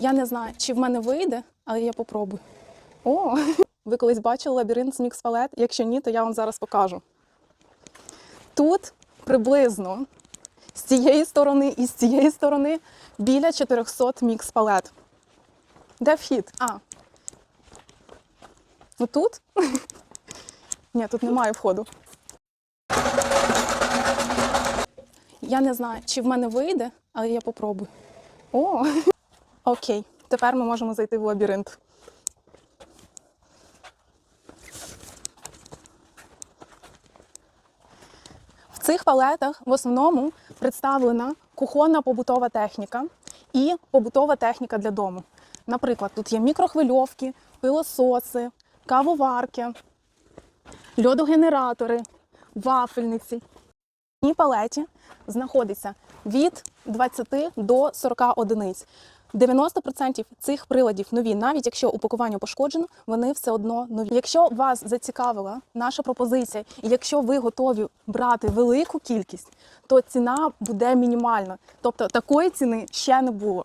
Я не знаю, чи в мене вийде, але я попробую. О, ви колись бачили лабіринт з мікс-палет? Якщо ні, то я вам зараз покажу. Тут приблизно з цієї сторони і з цієї сторони біля 400 мікс-палет. Де вхід? А. Ну тут? Ні, тут немає входу. Я не знаю, чи в мене вийде, але я попробую. О, окей. Тепер ми можемо зайти в лабіринт. В цих палетах в основному представлена кухонна побутова техніка і побутова техніка для дому. Наприклад, тут є мікрохвильовки, пилососи, кавоварки, льодогенератори, вафельниці. В палеті знаходиться від 20 до 40 одиниць. 90% цих приладів нові, навіть якщо упакування пошкоджено, вони все одно нові. Якщо вас зацікавила наша пропозиція, і якщо ви готові брати велику кількість, то ціна буде мінімальна. Тобто такої ціни ще не було.